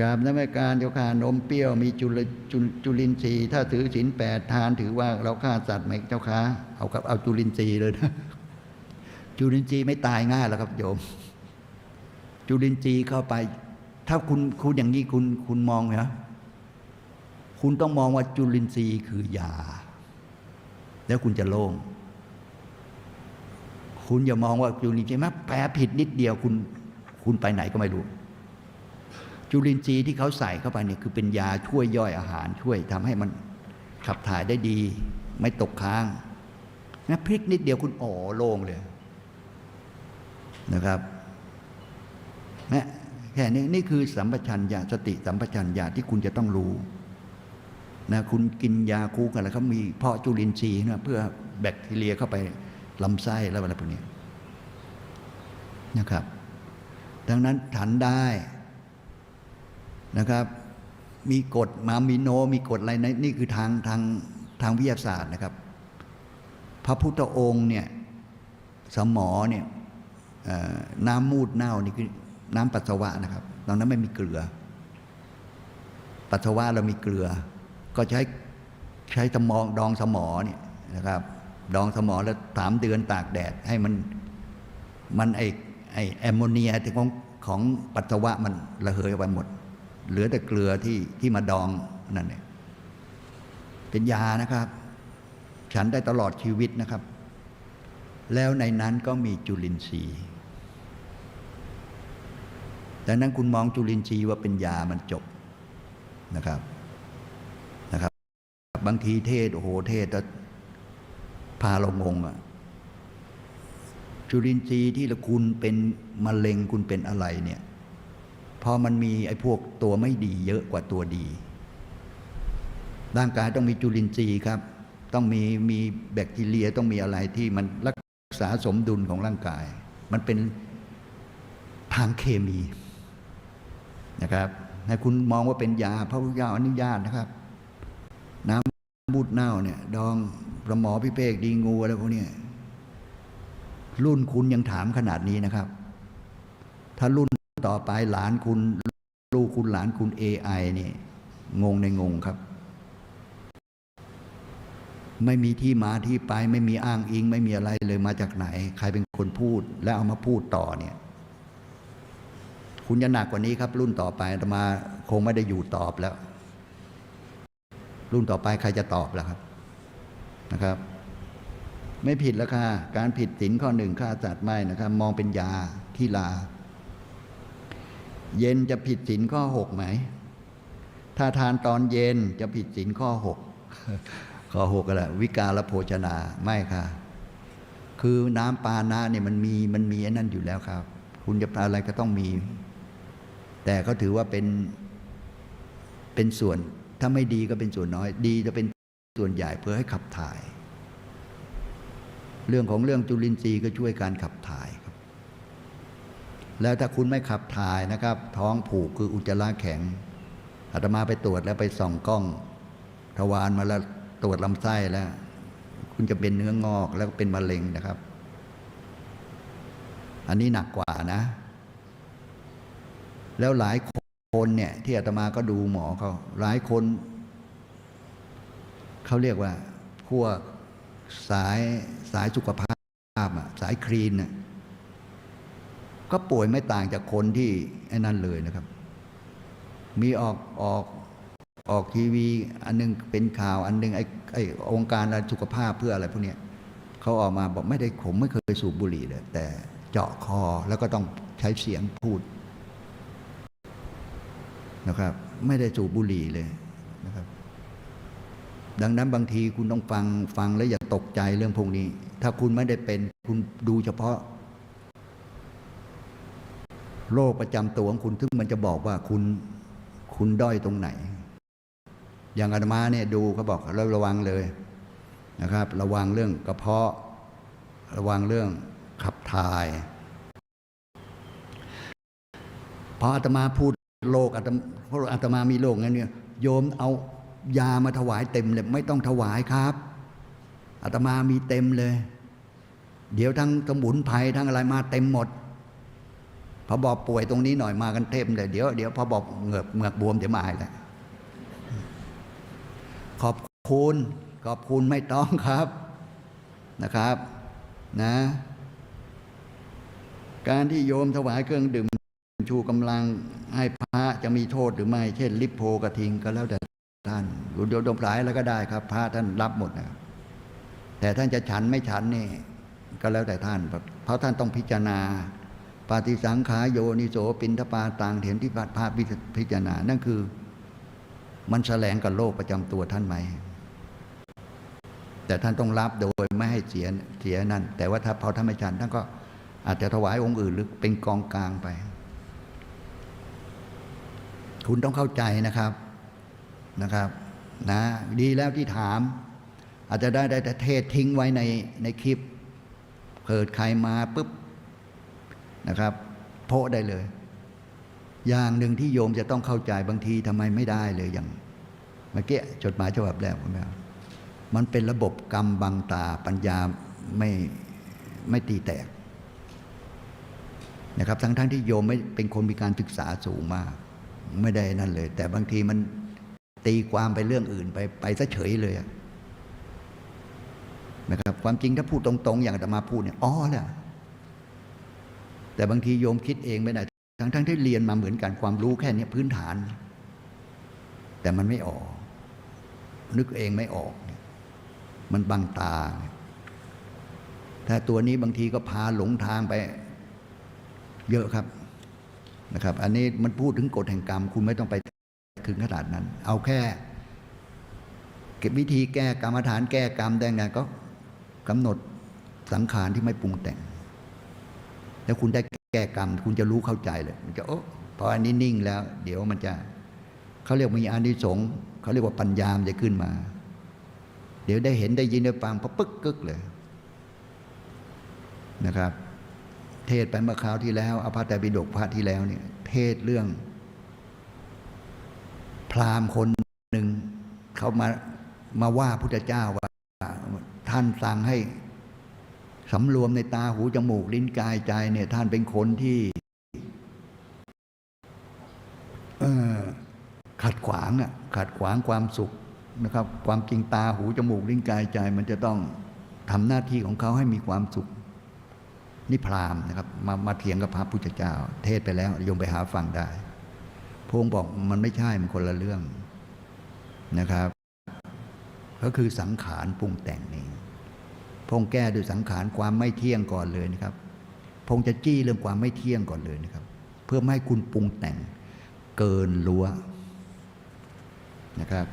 กราบนมัสการเจ้าค่ะนมเปรี้ยวมีจุลจุลจุลินทรีย์ถ้าถือศีลแปดทานถือว่าเราฆ่าสัตว์ไหมเจ้าค่ะเอากับเอาจุลินทรีย์เลยนะจุลินทรีย์ไม่ตายง่ายหรอกครับโยม จุลินทรีย์เข้าไป ถ้าคุณคุณอย่างนี้คุณคุณมองไหมครับคุณต้องมองว่าจุลินทรีย์คือยา แล้วคุณจะโล่งคุณอย่ามองว่าจุลินทรีย์แม้แปลผิดนิดเดียวคุณ คุณไปไหนก็ไม่รู้ จุลินทรีย์ที่เขาใส่เข้าไปเนี่ยคือเป็นยาช่วยย่อยอาหารช่วยทำให้มันขับถ่ายได้ดี ไม่ตกค้างนะพริกนิดเดียวคุณอ๋อโล่งเลยนะครับนะแค่นี้นี่คือสัมปชัญญะสติสัมปชัญญะที่คุณจะต้องรู้นะคุณกินยาคูกันแล้วเขามีเพาะจุลินทรีย์นะเพื่อแบคทีเรียเข้าไปลำไส้แล้วอะไรพวกนี้นะครับ ดังนั้นฉันได้ นะครับ มีกฎมามิโน มีกฎอะไรนะนี่คือทางทางทางวิทยาศาสตร์นะครับ พระพุทธองค์เนี่ยสมอเนี่ยน้ำมูดเน่านี่คือน้ำปัสสาวะนะครับตอนนั้นไม่มีเกลือ ปัสสาวะเรามีเกลือ ก็ใช้ใช้สมองดองสมอเนี่ยนะครับ ดองสมอแล้วสามเดือนตากแดด ให้มันมันไอไอแอมโมเนียของของปัสสาวะมันระเหยออกไปหมด เหลือแต่เกลือที่ที่มาดองนั่นเองเป็นยานะครับ ฉันได้ตลอดชีวิตนะครับ แล้วในนั้นก็มีจุลินทรีย์ดังนั้นคุณมองจุลินทรีย์ว่าเป็นยามันจบนะครับนะครับ บางทีเทศโอ้โหเทศแล้วพาเรางงอะจุลินทรีย์ที่ละคุณเป็นมะเร็งคุณเป็นอะไรเนี่ย พอมันมีไอ้พวกตัวไม่ดีเยอะกว่าตัวดี ร่างกายต้องมีจุลินทรีย์ครับ ต้องมีมีแบคทีเรียต้องมีอะไรที่มันรักษาสมดุลของร่างกาย มันเป็นทางเคมีนะครับให้คุณมองว่าเป็นยาพระพุทธเจ้าอนุญาตนะครับ น้ำบูดเน่าเนี่ยดองประหมอพิเภกดีงูอะไรพวกนี้รุ่นคุณยังถามขนาดนี้นะครับ ถ้ารุ่น ต่อไปหลานคุณลูกคุณหลานคุณ AI เนี่ยงงในงงครับ ไม่มีที่มาที่ไป ไม่มีอ้างอิง ไม่มีอะไรเลยมาจากไหน ใครเป็นคนพูด แล้วเอามาพูดต่อเนี่ย คุณจะหนักกว่านี้ครับ รุ่นต่อไปอาตมาคงไม่ได้อยู่ตอบแล้ว รุ่นต่อไปใครจะตอบล่ะครับนะครับ ไม่ผิดแล้วค่ะการผิดศีลข้อหนึ่งฆ่าสัตว์ไม่นะครับ มองเป็นยาที่ลา เย็นจะผิดศีลข้อหกไหม ถ้าทานตอนเย็นจะผิดศีลข้อหกข้อหกอะไรวิกาลโภชนาไม่ค่ะ คือน้ำปานะเนี่ยมันมีมันมีไอ้นั่นอยู่แล้วครับ คุณจะอะไรก็ต้องมี แต่เขาถือว่าเป็นเป็นส่วน ถ้าไม่ดีก็เป็นส่วนน้อย ดีจะเป็นส่วนใหญ่เพื่อให้ขับถ่าย เรื่องของเรื่องจุลินทรีย์ก็ช่วยการขับถ่าย แล้วถ้าคุณไม่ขับถ่ายนะครับ ท้องผูกคืออุจจาระแข็งอาตมาไปตรวจแล้วไปส่องกล้อง ทวารมาแล้วตรวจลำไส้แล้ว คุณจะเป็นเนื้องอกแล้วก็เป็นมะเร็งนะครับ อันนี้หนักกว่านะ แล้วหลายคนเนี่ย ที่อาตมาก็ดูหมอเขาหลายคน เขาเรียกว่าพวกสายสายสุขภาพอะสายคลีนน่ะ ก็ป่วยไม่ต่างจากคนที่ไอ้นั่นเลยนะครับ มีออกออกออกทีวี อันหนึงเป็นข่าวอันหนึงไอ้ไอ้องค์การสุขภาพเพื่ออะไรพวกเนี้ยเขาออกมาบอกไม่ได้ผมไม่เคยสูบบุหรี่เลยแต่เจาะคอแล้วก็ต้องใช้เสียงพูดนะครับ ไม่ได้สูบบุหรี่เลยนะครับ ดังนั้นบางทีคุณต้องฟังฟังแล้วอย่าตกใจเรื่องพวกนี้ ถ้าคุณไม่ได้เป็นคุณดูเฉพาะ โรคประจำตัวของคุณซึ่งมันจะบอกว่าคุณคุณด้อยตรงไหน อย่างอาตมาเนี่ยดูเขาบอกเราระวังเลยนะครับ ระวังเรื่องกระเพาะ ระวังเรื่องขับถ่ายพออาตมาพูดโรคอาตมาเพราะอาตมามีโรคงั้นเนี่ยโยมเอายามาถวายเต็มเลยไม่ต้องถวายครับอาตมามีเต็มเลย เดี๋ยวทั้งสมุนไพรทั้งอะไรมาเต็มหมด พอบอกป่วยตรงนี้หน่อยมากันเต็มเลยเดี๋ยวเดี๋ยวพอบอกเหงือกเหงือกบวมเดี๋ยวมาอีกแล้วขอบคุณขอบคุณไม่ต้องครับนะครับนะการที่โยมถวายเครื่องดื่มชูกำลังให้พระจะมีโทษหรือไม่ เช่น ลิปโพกระทิงก็แล้วแต่ท่านหรือโยมดมหลายแล้วก็ได้ครับ พระท่านรับหมดนะแต่ท่านจะฉันไม่ฉันนี่ก็แล้วแต่ท่าน เพราะท่านต้องพิจารณา ปาฏิสังขายโยนิโสปินทปาตังเห็นที่พระพิจารณา นั่นคือ มันแสลงกับโลกประจำตัวท่านไหม แต่ท่านต้องรับโดยไม่ให้เสียเสียนั่น แต่ว่าถ้าพอท่านไม่ฉันท่านก็อาจจะถวายองค์อื่นหรือเป็นกองกลางไป คุณต้องเข้าใจนะครับนะครับนะดีแล้วที่ถาม อาจจะได้ได้แต่เทศทิ้งไว้ในในคลิปเกิดใครมาปุ๊บ นะครับ โพะได้เลย อย่างหนึ่งที่โยมจะต้องเข้าใจบางทีทำไมไม่ได้เลยอย่างเมื่อกี้จดหมายฉบับแรกผมแล้วมันเป็นระบบกรรมบังตาปัญญาไม่ไม่ตีแตกนะครับทั้งทั้งที่โยมไม่เป็นคนมีการศึกษาสูงมาก ไม่ได้นั่นเลย แต่บางทีมันตีความไปเรื่องอื่นไปไปซะเฉยเลยนะครับ ความจริงถ้าพูดตรง ๆ อย่างอาตมาพูดเนี่ยอ๋อแหละ แต่บางทีโยมคิดเองไม่ได้ทั้งทั้งที่เรียนมาเหมือนกันความรู้แค่นี้พื้นฐาน แต่มันไม่ออก นึกเองไม่ออก มันบังตา ถ้าตัวนี้บางทีก็พาหลงทางไป เยอะครับนะครับ อันนี้มันพูดถึงกฎแห่งกรรม คุณไม่ต้องไปถึงขนาดนั้น เอาแค่เก็บวิธีแก้กรรมฐานแก้กรรมได้ไงก็กำหนดสังขารที่ไม่ปรุงแต่ง แล้วคุณได้แก้กรรม คุณจะรู้เข้าใจเลย มันจะโอ้พออันนี้นิ่งแล้ว เดี๋ยวมันจะเขาเรียกมีอานิสงส์เขาเรียกว่าปัญญามจะขึ้นมา เดี๋ยวได้เห็นได้ยินได้ฟังพอปึ๊กกึกเลยนะครับ เทศไปเมื่อคราวที่แล้วอภัตตบิดกพระที่แล้วเนี่ย เทศเรื่อง พราหมณ์คนหนึ่งเขามามาว่าพุทธเจ้าว่าท่านสั่งให้ สำรวมในตาหูจมูกลิ้นกายใจเนี่ย ท่านเป็นคนที่ขัดขวางอะขัดขวางความสุขนะครับ ความจริงตาหูจมูกลิ้นกายใจ มันจะต้องทำหน้าที่ของเขาให้มีความสุขนี่พรามนะครับ มามาเถียงกับพระพุทธเจ้า เทศไปแล้วโยมไปหาฟังได้พงค์บอกมันไม่ใช่มันคนละเรื่องนะครับ ก็คือสังขารปรุงแต่งนี่ พงแก้ด้วยสังขารความไม่เที่ยงก่อนเลยนะครับ พงจะจี้เรื่องความไม่เที่ยงก่อนเลยนะครับ เพื่อไม่ให้คุณปรุงแต่งเกินรั้วนะครับ